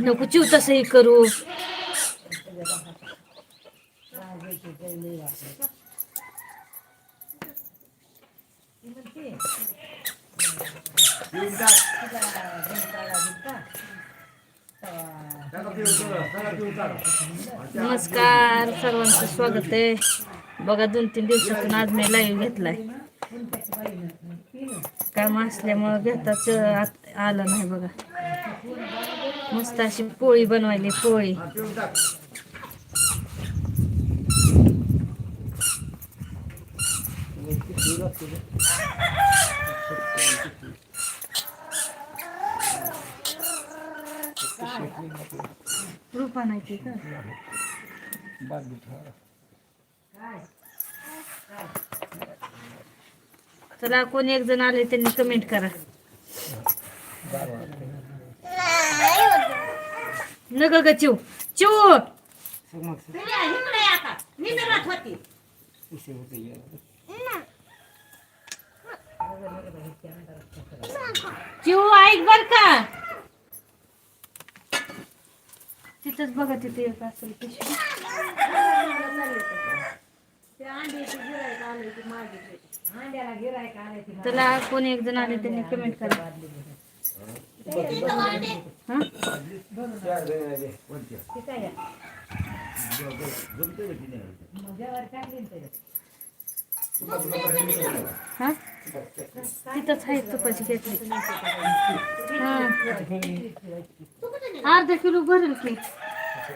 नको चिव तसंही करू. नमस्कार सर्वांचं स्वागत आहे. बघा दोन तीन दिवसातून आज मी लाईव्ह घेतलाय. काम असल्यामुळं घेताच आलं नाही बघा. मस्त अशी पोळी बनवायली पोळी. का? चला कोणी एक जण आले त्यांनी कमेंट करा. नग ग चिव. चिव! चिव ऐक बर का. तिथंच बघा तिथे एक असेल पिशवी. त्याला कोणी एक जण आले त्यांनी कमेंट करा. हा? हा? तिथंच आहे तुपाची घेतली हा. अर्धा किलो भरेल की.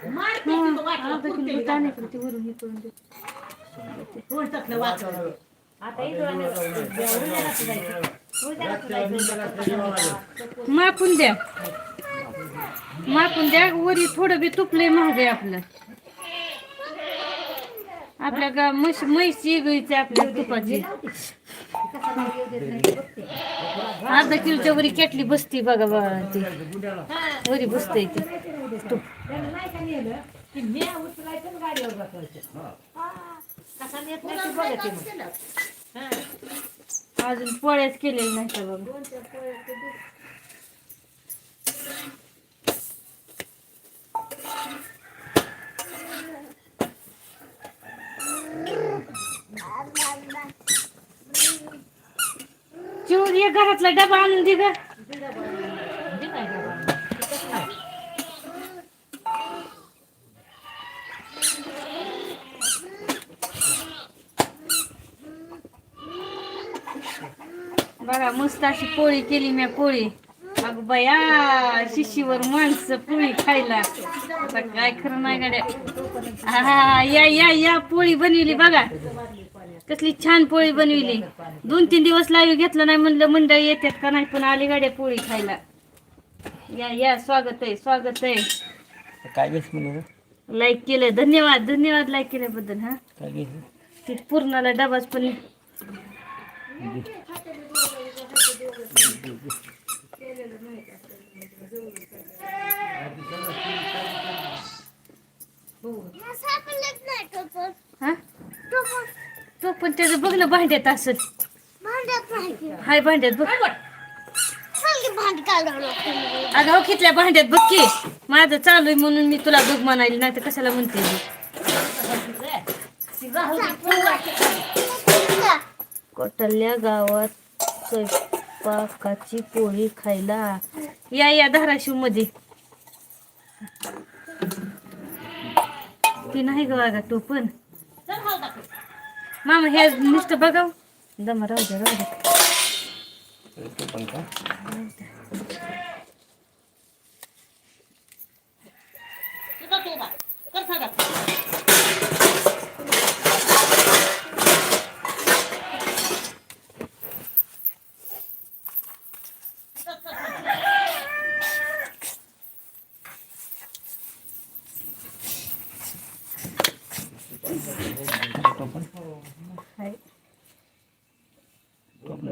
अर्धा किलो दाणे करून वरून हे करून दे मापून द्या. मापून द्या वरी थोडं बी तुपलंय महाग आहे आपलं. आपल्या गा म्हश म्हैस वेगळीच आहे आपल्या तुपाची अर्धा किलोच्या वरी केटली बसते बघा बघा ती. वरी बसते ती. तूप अजून पोळ्याच केलेल्या नाही तर बघा. चिवून ये घरातला डबा आणून दे ग. बघा मस्त अशी पोळी केली मी पोळी. अग बया शिशीवर माणसं पोळी खायला. काय खरं नाही गाड्या. हा या या या पोळी बनविली बघा. कसली छान पोळी बनविली. दोन तीन दिवस लाईव्ह घेतलं नाही म्हणलं मंडळ येतात का नाही? पण आली गाड्या पोळी खायला. या या स्वागत आहे स्वागत आहे. काय म्हणे लाईक केलं. धन्यवाद धन्यवाद लाईक केल्याबद्दल हा. काय ते पूर्णाला डबाच पण हा? तो पण त्याचं बघ ना भांड्यात असत हाय भांड्यात बघ. अगं खितल्या भांड्यात बघ की. माझं चालू आहे म्हणून मी तुला बघ म्हणाली नाही तर कशाला म्हणते मी. कोटल्या गावात स्वयंपाकाची पोळी खायला. या या धाराशिवमध्ये. ती नाही ग तो पण. मामा हे नुसतं बघाव. दमा राहू द्या राहू द्या पण का हाय.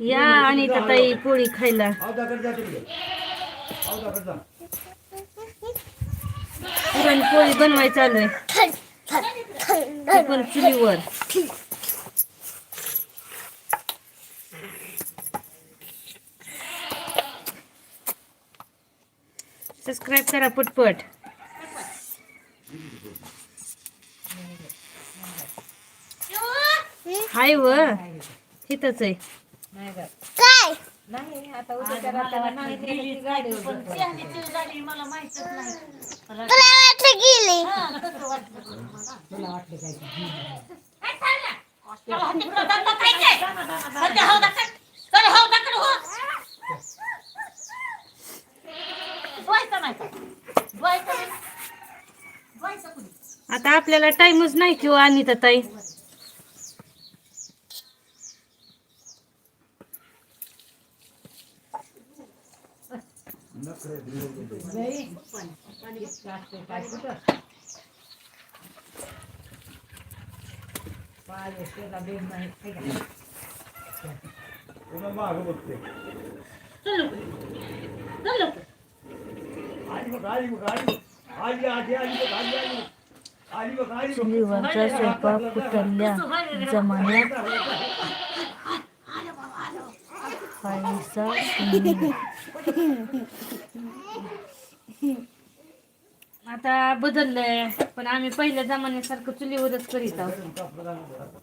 या आणि ताई पोळी खायला. पोळी बनवाय पुरणपोळी चालू आहे. पण चुलीवर. सबस्क्राईब करा पटपट. हाय व इथंच आहे. काय? तुला वाटलं गेली? आता आपल्याला टाइमच नाही. किंवा ताई बघ आली बघ चुलीवरचा स्वयंपाक कुठल्या जमान्यात? खायचा आता बदललंय पण आम्ही पहिल्या जमान्यासारखं चुलीवरच करीत आहोत.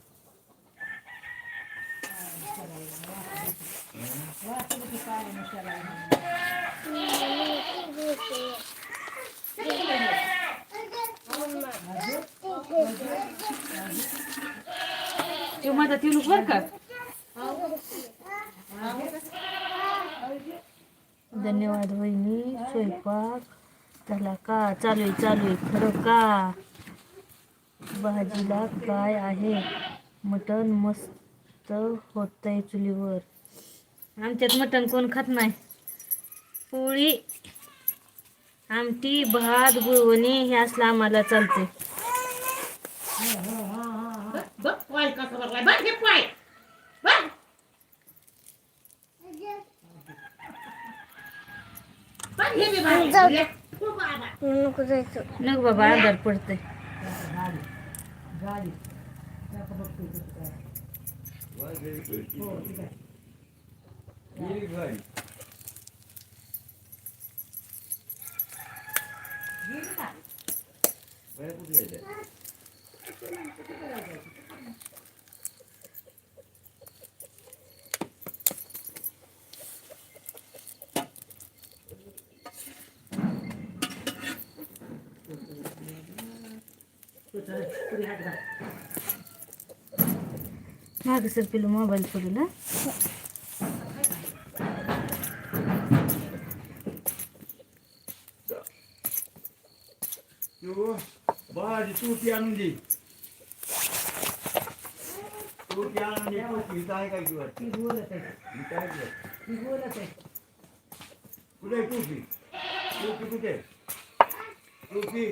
ते मदत येऊ बर का? धन्यवाद वहिनी स्वयंपाक झाला का? चालू आहे चालू आहे. खरं का? भाजीला काय आहे? मटण मस्त होतंय चुलीवर. आमच्यात मटण कोण खात नाही? पोळी आमटी भात गुळवणी हे असलं आम्हाला चालते नको जायचं नको बाबा आजार पडतंय गेली गाडी बाहेर कुठे जायचंय? माग सर पिलो मोबाईल पडून हा. तू बाळाची तुरटी आणून दे. तुरटी आणून दे तुरटी इथं आहे काय इथं आहे कुठे आहे तुरटी तुरटी कुठे? आहे?